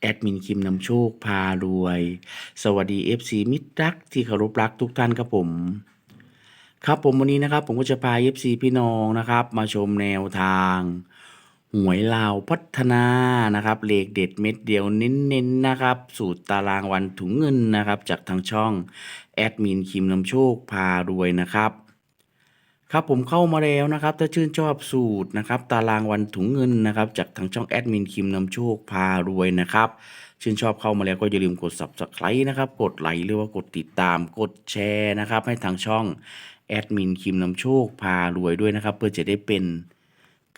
แอดมินคิมนำโชคพารวย สวัสดี FC มิตรรักที่เคารพรักทุกท่านครับผม ครับผมวันนี้นะครับ ผมก็จะพา FC พี่น้องนะครับ มาชมแนวทาง หวยลาวพัฒนานะครับเลขเด็ดเม็ดเดียวเน้นๆนะครับ สูตรตารางวันถุงเงินนะครับ จากทางช่องแอดมินคิมนำโชคพารวยนะครับ ครับผมเข้ามาแล้วนะครับ ถ้าชื่นชอบสูตรนะครับ ตารางวันถุงเงินนะครับ จากทางช่องแอดมินคิมนำโชคพารวยนะครับ ชื่นชอบเข้ามาแล้วก็อย่าลืมกด subscribe นะครับ กดไลค์หรือว่ากดติดตามกดแชร์นะครับ ให้ทางช่องแอดมินคิมนำโชคพารวยด้วยนะครับ เพื่อจะได้เป็น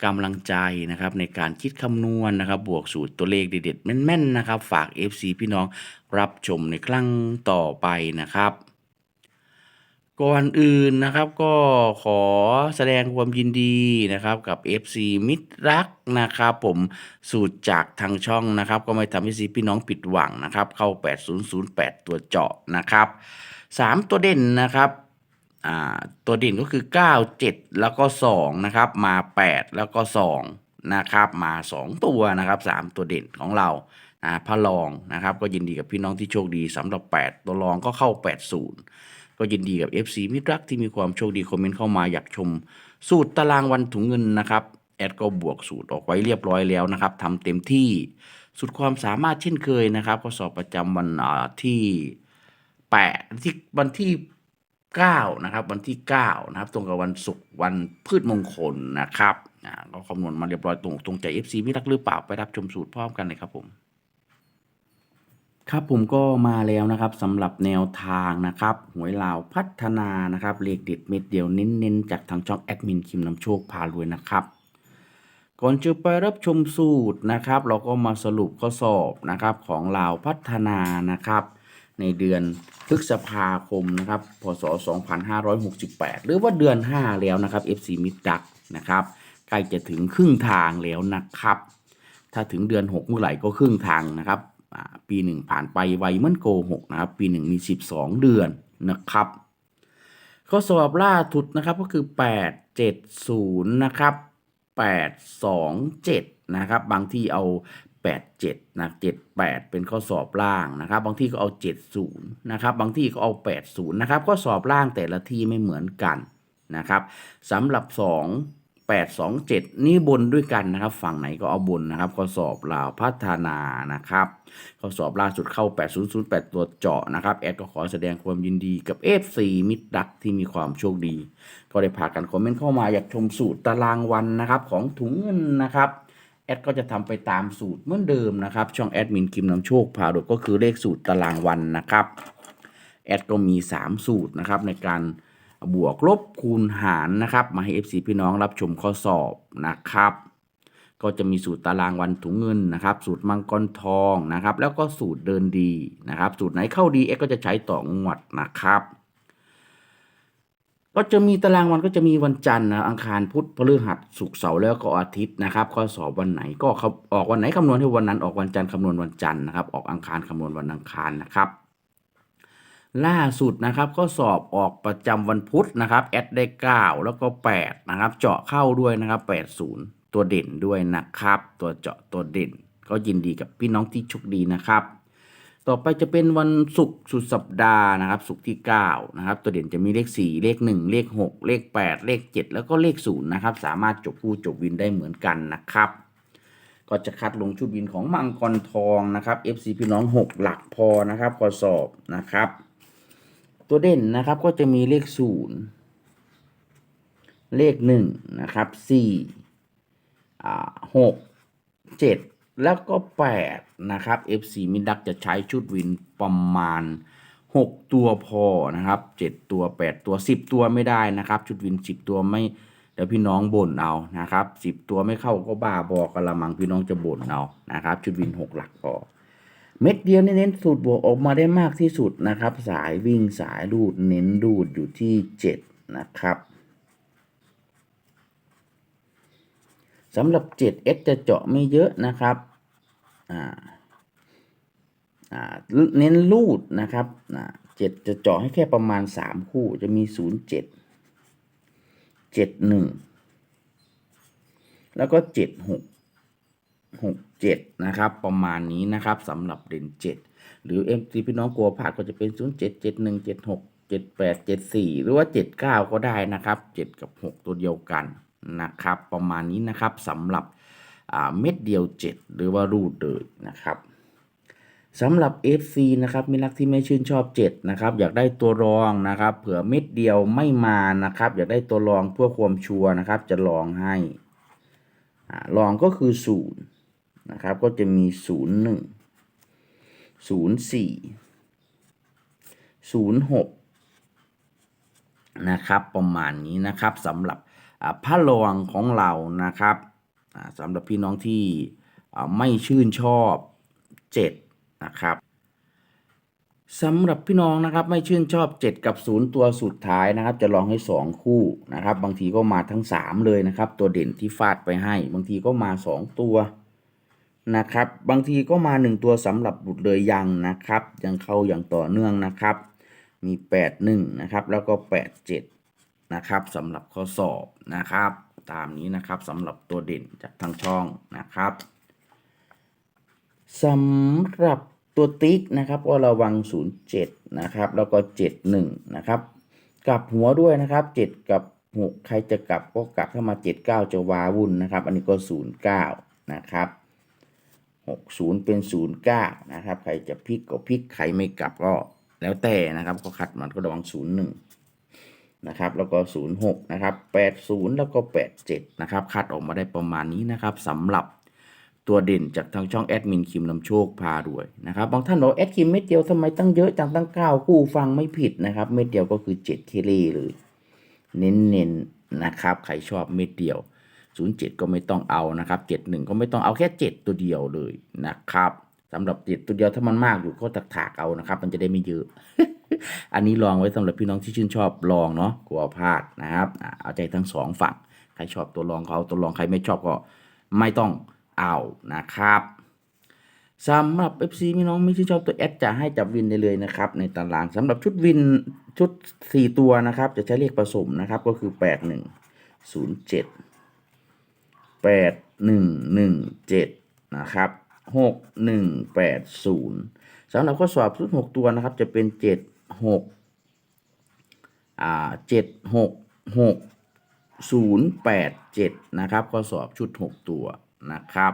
กำลังใจนะครับในการคิดคำนวณนะครับ บวกสูตรตัวเลขเด็ดๆแม่นๆนะครับ ฝาก FC พี่น้องรับชมในครั้งต่อไปนะครับ ก่อนอื่นนะครับก็ขอแสดงความยินดีนะครับกับ FC มิตรรักนะครับผมสูตรจากทางช่องนะครับ ก็ไม่ทำให้ซีพี่น้องผิดหวังนะครับ เข้า 8008 ตัวเจาะนะครับ 3 ตัวเด่นนะครับอ่าตัวเด่นก็คือ 9 7 แล้วก็2นะครับมา 8 แล้วก็2นะครับมา 2 ตัวนะครับ 3 ตัวเด่นของเราอ่าพระรองนะครับ ก็ยินดีกับพี่น้องที่โชคดีสำหรับ 8 ตัวรองก็เข้า 80 ก็ยินดีกับ FC มิตรรักที่มีความโชคดีคอมเมนต์เข้ามาอยากชม สูตรตารางวันถุงเงินนะครับแอดก็บวกสูตรออกไว้เรียบร้อยแล้วนะครับทำเต็มที่สุดความสามารถเช่นเคยนะครับก็สอบประจำวันที่8ที่วันที่9นะครับวันที่9นะครับตรงกับวันศุกร์วันพืชมงคลนะครับอ่าก็คำนวณมาเรียบร้อยตรงตรงใจ FC มิตรรักหรือเปล่าไปรับชมสูตรพร้อมกันเลยครับผม ครับผมก็มาแล้วนะครับสำหรับแนวทางนะครับหวยลาวพัฒนานะครับเลขเด็ดเม็ดเดียวเน้นๆ จากทางช่องแอดมินคิมนำโชคพารวยนะครับก่อนจะไปรับชมสูตรนะครับ เราก็มาสรุปข้อสอบนะครับของลาวพัฒนานะครับ ในเดือนพฤษภาคมนะครับพศ 2568 หรือว่าเดือน 5 แล้วนะครับ FC มิดดักนะครับใกล้จะถึงครึ่งทางแล้วนะครับ ถ้าถึงเดือน 6 เมื่อไหร่ก็ครึ่งทางนะครับ ปีหนึ่งผ่านไปไวเหมือนโกหกนะครับ ปีหนึ่งมี 12 เดือนนะครับ ข้อสอบล่าสุดนะครับก็คือ 870 นะครับ 827 นะครับ บางที่เอา 87 นะ 78 เป็นข้อสอบล่างนะครับ บางที่ก็เอา 70 นะครับ บางที่ก็เอา 80 นะครับ ข้อสอบล่างแต่ละที่ไม่เหมือนกันนะครับสำหรับ 2 8 2 7 นี่บนด้วยกันนะครับ ฝั่งไหนก็เอาบนนะครับข้อสอบลาวพัฒนานะครับข้อสอบล่าสุดเข้า 8008 ตัวเจาะนะครับ แอดก็ขอแสดงความยินดีกับ F4 มิตรดักที่มีความโชคดี ก็ได้พากันคอมเมนต์เข้ามาอยากชมสูตรตารางวันนะครับของถุงเงินนะครับแอดก็จะทำไปตามสูตรเหมือนเดิมนะครับ ช่องแอดมินคิมนำโชคพาดก็คือเลขสูตรตารางวันนะครับแอดก็มี 3 สูตรนะครับในการ บวกลบคูณหารนะครับ มาให้ FC พี่น้องรับชมข้อสอบนะครับ ก็จะมีสูตรตารางวันถุงเงินนะครับ สูตรมังกรทองนะครับ แล้วก็สูตรเดินดีนะครับ สูตรไหนเข้าดีเอ็กก็จะใช้ต่องวดนะครับก็จะมีตารางวันก็จะมีวันจันทร์นะอังคารพุธพฤหัสศุกร์เสาร์แล้วก็อาทิตย์นะครับข้อสอบวันไหนก็เขาออกวันไหนคำนวณให้วันนั้นออกวันจันทร์คำนวณวันจันทร์นะครับ ออกอังคารคำนวณวันอังคารนะครับ ล่าสุดนะครับข้อสอบออกประจำวันพุธนะครับแอดได้ 9 แล้วก็ 8 นะครับ เจาะเข้าด้วยนะครับ 80 ตัวเด่นด้วยนะครับ ตัวเจาะตัวเด่น ก็ยินดีกับพี่น้องที่โชคดีนะครับ ต่อไปจะเป็นวันศุกร์สุดสัปดาห์นะครับศุกร์ที่ 9 นะครับ ตัวเด่นจะมีเลข 4 เลข 1 เลข 6 เลข 8 เลข 7 แล้วก็เลข0นะครับสามารถจบคู่จบวินได้เหมือนกันนะครับก็จะคัดลงชุดวินของมังกรทองนะครับ FC พี่น้อง 6 หลักพอนะครับ ขอสอบนะครับ ตัวเด่นนะครับก็จะมีเลข0เลข1นะครับ4อ่า6 7แล้วก็8นะครับ FC มิดักจะใช้ชุดวินประมาณ6ตัวพอนะครับ7ตัว8ตัว10ตัวไม่ได้นะครับ ชุดวิน10ตัวไม่เดี๋ยวพี่น้องบ่นเอานะครับ10ตัวไม่เข้าก็บ้าบอกระมังพี่น้องจะบ่นเอานะครับ ชุดวิน6หลักพอ เม็ดเดียวเน้นสูตรบวกออกมาได้มากที่สุดนะครับ สายวิ่งสายรูดเน้นรูดอยู่ที่เจ็ดนะครับสำหรับ 7S จะเจาะไม่เยอะนะครับอ่าอ่าเน้นรูดนะครับอ่าเจ็ดจะเจาะให้แค่ประมาณ 3 คู่จะมี 0 7 7 1 แล้วก็ 7 6 6 7 นะครับ ประมาณนี้นะครับสำหรับเด่น 7 หรือ m ที่พี่น้องกลัวพลาดก็จะเป็น 0 7 7 1 7 6 7 8 7 4 หรือว่า 7 9 ก็ได้นะครับ 7 กับ 6 ตัวเดียวกันนะครับ ประมาณนี้นะครับสำหรับเม็ดเดียว 7 หรือว่ารูดเลยนะครับสำหรับ FC นะครับมีนักที่ไม่ชื่นชอบ 7 นะครับ อยากได้ตัวรองนะครับ เผื่อเม็ดเดียวไม่มานะครับ อยากได้ตัวรองเพื่อความชัวร์นะครับ จะลองให้อ่ารองก็คือ 0 นะครับ ก็จะมี 0 1 0 4 0 6 นะครับ ประมาณนี้นะครับสำหรับอ่าผ้ารองของเรานะครับสำหรับพี่น้องที่ไม่ชื่นชอบ7นะครับสำหรับพี่น้องนะครับไม่ชื่นชอบ 7 กับ 0 ตัวสุดท้ายนะครับ จะลองให้ 2 คู่นะครับ บางทีก็มาทั้ง 3 เลยนะครับ ตัวเด่นที่ฟาดไปให้ บางทีก็มา 2 ตัว นะครับ บางทีก็มา 1 ตัวสำหรับบุดเลยยังนะครับ ยังเข้าอย่างต่อเนื่องนะครับ มี 8 1 นะครับ แล้วก็ 8 7 นะครับสำหรับข้อสอบนะครับ ตามนี้นะครับสำหรับตัวเด่นจากทางช่องนะครับสำหรับตัวติ๊กนะครับก็ระวัง 07 นะครับ แล้วก็ 71 นะครับกลับหัวด้วยนะครับ 7 กับ 6 ใครจะกลับก็กลับถ้ามา 79 จะวาวุ่นนะครับ อันนี้ก็ 09 นะครับ 60 เป็น 09 นะครับ ใครจะพลิกก็พลิก ใครไม่กลับก็แล้วแต่นะครับ ก็คัดมันก็ระวัง01 นะครับ แล้วก็ 06 นะครับ 80 แล้วก็ 87 นะครับ คัดออกมาได้ประมาณนี้นะครับสำหรับตัวเด่นจากทางช่องแอดมินคิมนำโชคพารวยนะครับ บางท่านบอกแอดคิมเม็ดเดียวทำไมตั้งเยอะจังตั้ง9คู่ฟังไม่ผิดนะครับ เม็ดเดียวก็คือ 7 เคเลเลย เน้นๆนะครับ ใครชอบเม็ดเดียว 07 ก็ไม่ต้องเอานะครับ 71 ก็ไม่ต้องเอาแค่ 7 ตัวเดียวเลยนะครับสำหรับ7ตัวเดียวถ้ามันมากอยู่ก็ตักถากเอานะครับ มันจะได้ไม่เยอะ อันนี้ลองไว้สำหรับพี่น้องที่ชื่นชอบลองเนาะกลัวพลาดนะครับเอาใจทั้งสองฝั่งใครชอบตัวลองก็เอาตัวลองใครไม่ชอบก็ไม่ต้องเอานะครับสำหรับ FC พี่น้องไม่ชื่นชอบตัวแอดจะให้จับวินได้เลยนะครับ ในตารางสำหรับชุดวินชุด 4 ตัวนะครับ จะใช้เลขผสมนะครับก็คือ 81 07 8117นะครับ6180สำหรับข้อสอบชุด6ตัวนะครับ จะเป็น7 6อ่า7 6 6 0 8 7นะครับข้อสอบชุด6ตัวนะครับ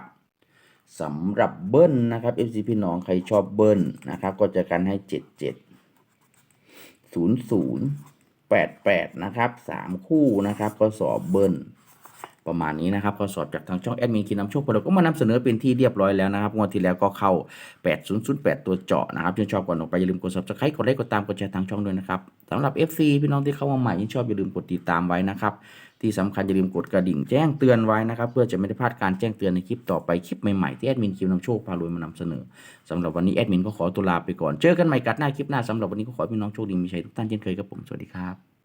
สำหรับเบิ้ลนะครับ FC พี่น้องใครชอบเบิ้ลนะครับ ก็จะกันให้7 7 0 0 8 8นะครับ3คู่นะครับข้อสอบเบิ้ล ประมาณนี้นะครับข้อสอบจากทางช่องแอดมินคินนำโชคเราก็มานำเสนอเป็นที่เรียบร้อยแล้วนะครับงวดที่แล้วก็เข้า 8008 ตัวเจาะนะครับชื่นชอบก่อนออกไปอย่าลืมกด subscribe กดไลค์กดตามกดแชร์ทางช่องด้วยนะครับสำหรับ FC พี่น้องที่เข้ามาใหม่ที่ชอบอย่าลืมกดติดตามไว้นะครับที่สำคัญอย่าลืมกดกระดิ่งแจ้งเตือนไว้นะครับเพื่อจะไม่ได้พลาดการแจ้งเตือนในคลิปต่อไปคลิปใหม่ๆที่แอดมินคิวนำโชคพารวยมานำเสนอสำหรับวันนี้แอดมินก็ขอตัวลาไปก่อนเจอกันใหม่กัดหน้าคลิปหน้าสำหรับวันนี้ก็ขอพี่น้องโชคดีมีชัยทุกท่านเช่นเคยครับผมสวัสดีครับ